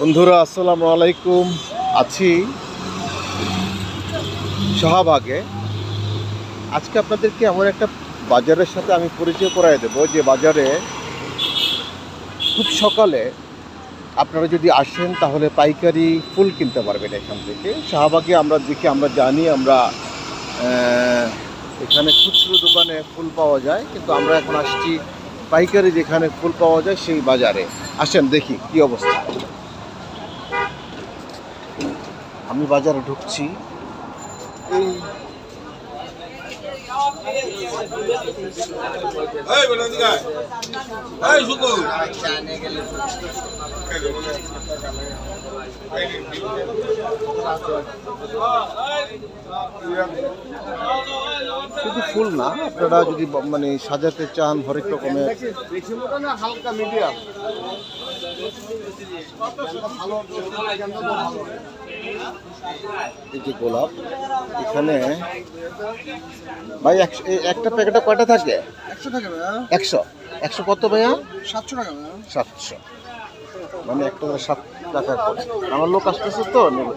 বন্ধুরা, আসসালামু আলাইকুম। আছি শাহবাগে। আজকে আপনাদেরকে এমন একটা বাজারের সাথে আমি পরিচয় করাই দেবো, যে বাজারে খুব সকালে আপনারা যদি আসেন, তাহলে পাইকারি ফুল কিনতে পারবেন এখান থেকে। শাহবাগে আমরা দেখি, আমরা জানি, আমরা এখানে খুচরো দোকানে ফুল পাওয়া যায়, কিন্তু আমরা এখন আসছি পাইকারি যেখানে ফুল পাওয়া যায়, সেই বাজারে। আসেন দেখি, কি অবস্থা। আমি বাজারে ঢুকছি। এই। শুধু ফুল না আপনারা যদি মানে সাজাতে চান হরেক রকমের। হালকা মিডিয়াম গোলাপ। এখানে ভাই একটা প্যাকেটে কয়টা থাকে? একশো একশো। কত ভাইয়া? সাতশো টাকা সাতশো। মানে একটা সাত টাকা করে। আমার লোক আসতেছে তো নেবে।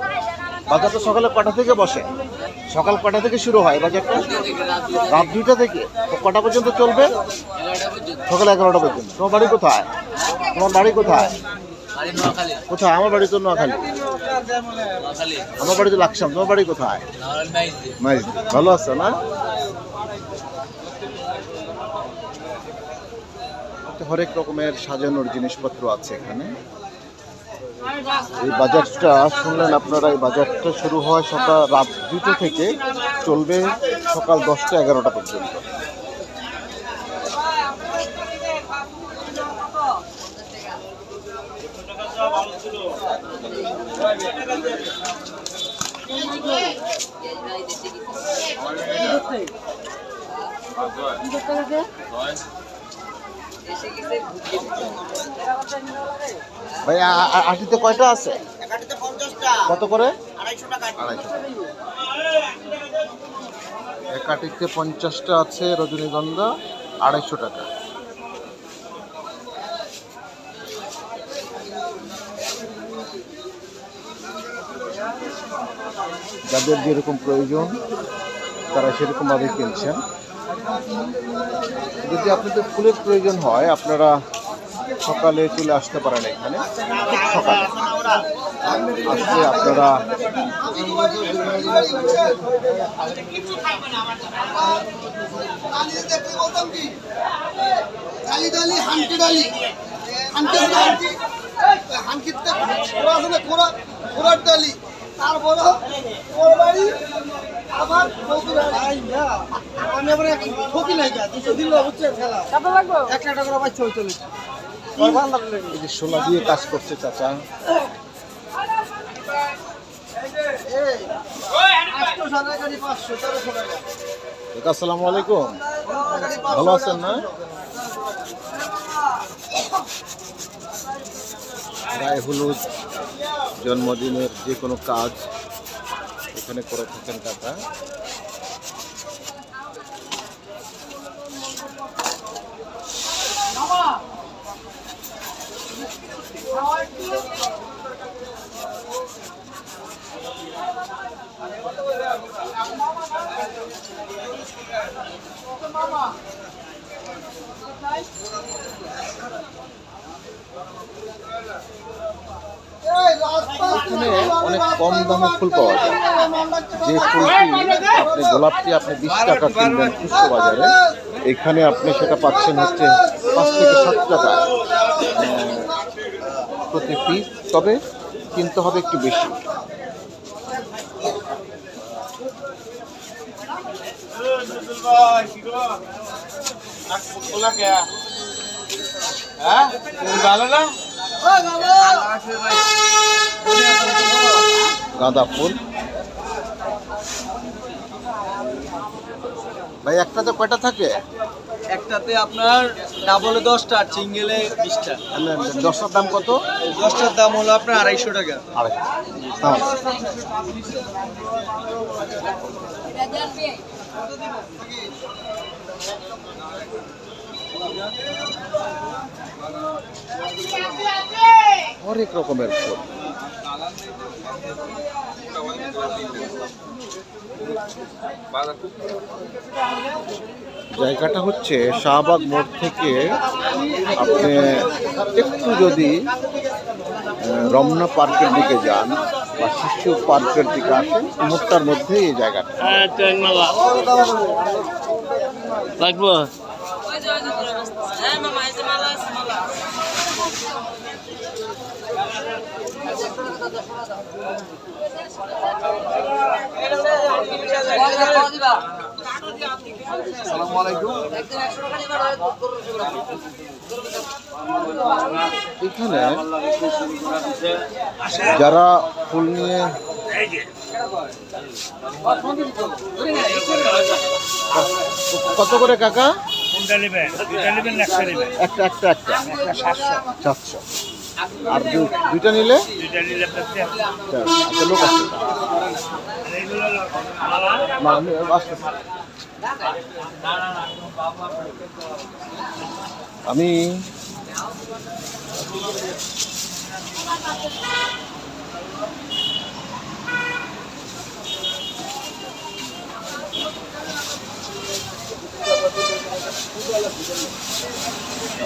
লাগবে বাজারটা সকালে কটা থেকে বসে? সকাল কটা থেকে শুরু হয় বাজারটা? রাত দুইটা থেকে? কটা পর্যন্ত চলবে? সকাল এগারোটা পর্যন্ত। তোমার বাড়ি কোথায়? তোমার বাড়ি কোথায়? কোথায়? আমার বাড়ি তো নোয়াখালী। আমার বাড়ি তো লাকসাম। তোমার বাড়ি কোথায়? ভালো আছো না? তো হরেক রকমের সাজানোর জিনিসপত্র আছে এখানে। এই বাজারটা শুনলেন আপনারা এই বাজারটা শুরু হয় সকাল রাত দুটো থেকে চলবে সকাল দশটা এগারোটা পর্যন্ত ভাই আ- আ- আটিতে কয়টা আছে? কত করে? এক আটিতে পঞ্চাশটা আছে রজনীগন্ধা, আড়াইশো টাকা। যাদের যেরকম প্রয়োজন, তারা সেরকমভাবে কিনছেন। যদি আপনাদের ফুলের প্রয়োজন হয় আপনারা সকালে চলে আসতে পারেন এখানে। সকালে। আসলে আপনারা না। আমি আবার ঠকি নাই দুশো হচ্ছে খেলা। এক লাখ টাকা পাচ্ছে ওই সোনা দিয়ে কাজ করছে চাচা। আসসালামু আলাইকুম। ভালো আছেন না? গায়ে হলুদ জন্মদিনের যে কোনো কাজ। এখানে করে থাকেন কাকা। এখানে অনেক কম দামে ফুল পাওয়া যায়। যে ফুলটি আপনি গোলাপটি আপনি বিশ টাকা কিনবেন খুচরো বাজারে এখানে আপনি সেটা পাচ্ছেন হচ্ছে পাঁচ থেকে সাত টাকা। প্রতি পিস তবে কিনতে হবে একটু বেশি। হ্যাঁ? ভালো না? গাঁদা ফুল ভাই একটাতে কয়টা থাকে? একটাতে আপনার ডাবলে দশটা আর সিঙ্গেলে বিশটা। দশটার দাম কত? দশটার দাম হলো আপনার আড়াইশো টাকা। আড়াইশো। অনেক রকমের ফুল। জায়গাটা হচ্ছে শাহবাগ মোড় থেকে আপনি একটু যদি রমনা পার্কের দিকে যান বা শিশু পার্কের দিকে আসেন মোড়টার মধ্যে এই জায়গাটা। হ্যাঁ এখানে যারা ফুল নিয়ে কত করে কাকা? একটা একটা একটা। সাতশো। সাতশো। আর দু- দুইটা নিলে। আচ্ছা, আচ্ছা, লোক আছে না, আমি আসতেছি। আমি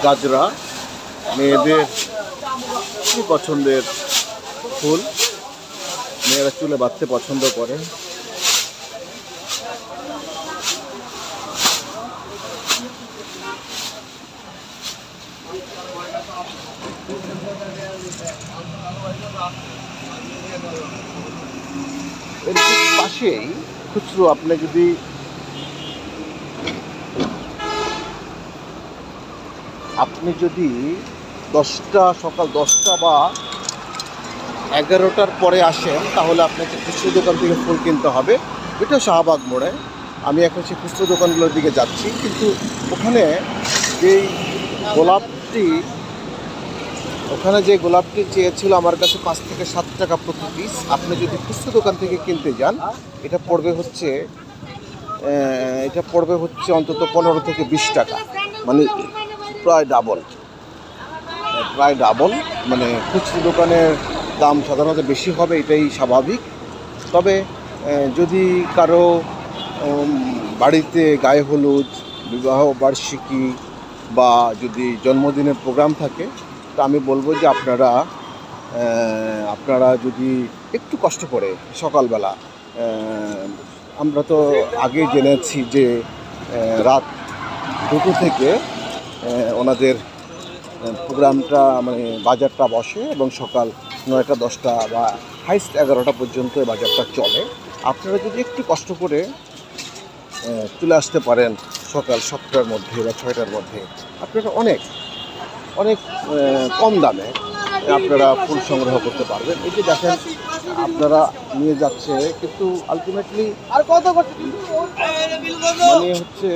গাজরা মেয়েদের কি পছন্দের ফুল। মেয়েরা চুলে বাঁধতে পছন্দ করে। পাশেই খুচরো আপনি যদি আপনি যদি দশটা, সকাল দশটা বা এগারোটার পরে আসেন, তাহলে আপনাকে খুচরো দোকান থেকে ফুল কিনতে হবে। এটা শাহবাগ মোড়ে। আমি এখন সেই খুচরো দোকানগুলোর দিকে যাচ্ছি, কিন্তু ওখানে যেই গোলাপটি, ওখানে যে গোলাপটি চেয়েছিল আমার কাছে পাঁচ থেকে সাত টাকা প্রতি পিস আপনি যদি খুচরো দোকান থেকে কিনতে যান, এটা পড়বে হচ্ছে এটা পড়বে হচ্ছে অন্তত পনেরো থেকে বিশ টাকা মানে প্রায় ডাবল প্রায় ডাবল মানে খুচরো দোকানের দাম সাধারণত বেশি হবে, এটাই স্বাভাবিক। তবে যদি কারও বাড়িতে গায়ে হলুদ, বিবাহ বার্ষিকী বা যদি জন্মদিনের প্রোগ্রাম থাকে, তা আমি বলব যে আপনারা আপনারা যদি একটু কষ্ট করে সকালবেলা আমরা তো আগে জেনেছি যে রাত দুটো থেকে ওনাদের প্রোগ্রামটা মানে বাজারটা বসে এবং সকাল নয়টা, দশটা বা হাইস্ট এগারোটা পর্যন্ত বাজারটা চলে। আপনারা যদি একটু কষ্ট করে চলে আসতে পারেন সকাল সাতটার মধ্যে বা ছয়টার মধ্যে, আপনারা অনেক অনেক কম দামে আপনারা ফুল সংগ্রহ করতে পারবেন। যে দেখেন, আপনারা নিয়ে যাচ্ছে, কিন্তু আলটিমেটলি আর কত মানে হচ্ছে,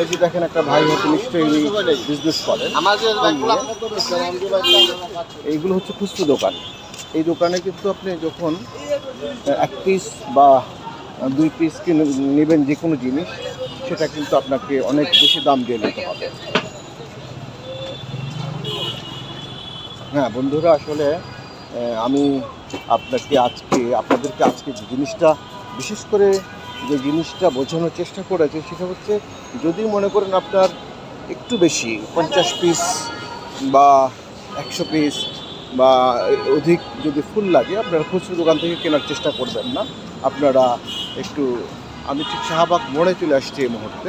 এই যে দেখেন একটা ভাই হচ্ছে নিশ্চয়ই বিজনেস করেন। এইগুলো হচ্ছে খুচরো দোকান। এই দোকানে কিন্তু আপনি যখন এক পিস বা দুই পিস কিনে নেবেন যে কোনো জিনিস, সেটা কিন্তু আপনাকে অনেক বেশি দাম দিয়ে নিতে হবে। হ্যাঁ বন্ধুরা, আসলে আমি আপনাকে আজকে, আপনাদেরকে আজকে যে জিনিসটা, বিশেষ করে যে জিনিসটা বোঝানোর চেষ্টা করেছে, সেটা হচ্ছে, যদি মনে করেন আপনার একটু বেশি, পঞ্চাশ পিস বা একশো পিস বা অধিক যদি ফুল লাগে, আপনারা খুচরো দোকান থেকে কেনার চেষ্টা করবেন না। আপনারা একটু, আমি ঠিক শাহবাগ মোড়ে চলে আসছি এই মুহূর্তে।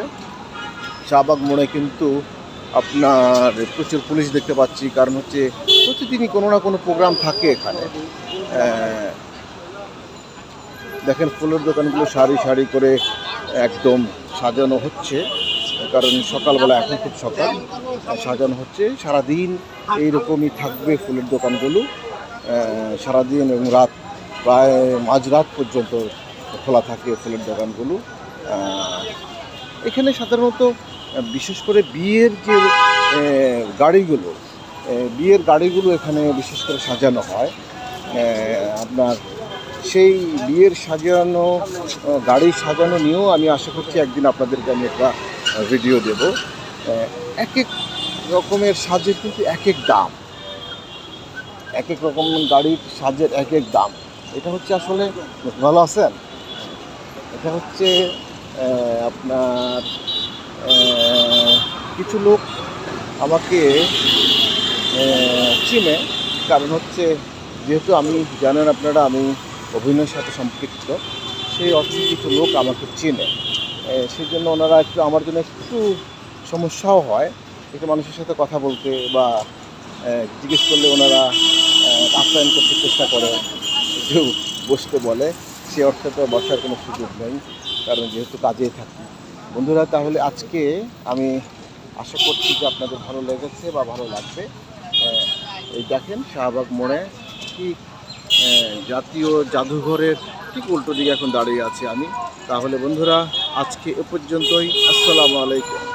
শাহবাগ মোড়ে কিন্তু আপনার প্রচুর পুলিশ দেখতে পাচ্ছি, কারণ হচ্ছে প্রতিদিনই কোনো না কোনো প্রোগ্রাম থাকে এখানে। দেখেন ফুলের দোকানগুলো সারি সারি করে একদম সাজানো হচ্ছে। কারণ সকালবেলা এখন খুব সকাল সাজানো হচ্ছে। সারাদিন এইরকমই থাকবে ফুলের দোকানগুলো। সারাদিন এবং রাত, প্রায় মাঝরাত পর্যন্ত খোলা থাকে ফুলের দোকানগুলো। এখানে সাধারণত বিশেষ করে বিয়ের যে গাড়িগুলো বিয়ের গাড়িগুলো এখানে বিশেষ করে সাজানো হয়। আপনার সেই বিয়ের সাজানো গাড়ি সাজানো নিয়েও আমি আশা করছি একদিন আপনাদেরকে আমি একটা ভিডিও দেব। এক এক রকমের সাজের কিন্তু এক এক দাম। এক এক রকম গাড়ির সাজের এক এক দাম। এটা হচ্ছে আসলে, ভালো আছেন? এটা হচ্ছে আপনার কিছু লোক আমাকে চিনে কারণ হচ্ছে যেহেতু আমি জানেন আপনারা, আমি অভিনয়ের সাথে সম্পৃক্ত, সেই অর্থে কিছু লোক আমাকে চেনে। সেই জন্য ওনারা একটু আমার জন্য একটু সমস্যাও হয়। একটু মানুষের সাথে কথা বলতে বা জিজ্ঞেস করলে ওনারা আপ্যায়ন করতে চেষ্টা করে, একটু বসতে বলে। সে অর্থে তো বসার কোনো সুযোগ নেই, কারণ যেহেতু কাজেই থাকি। বন্ধুরা, তাহলে আজকে আমি আশা করছি যে আপনাদের ভালো লেগেছে বা ভালো লাগবে। এই দেখেন শাহবাগ মোড়ে ঠিক জাতীয় জাদুঘরের ঠিক উল্টো দিকে এখন দাঁড়িয়ে আছি আমি। তাহলে বন্ধুরা, আজকে এ পর্যন্তই। আসসালামু আলাইকুম।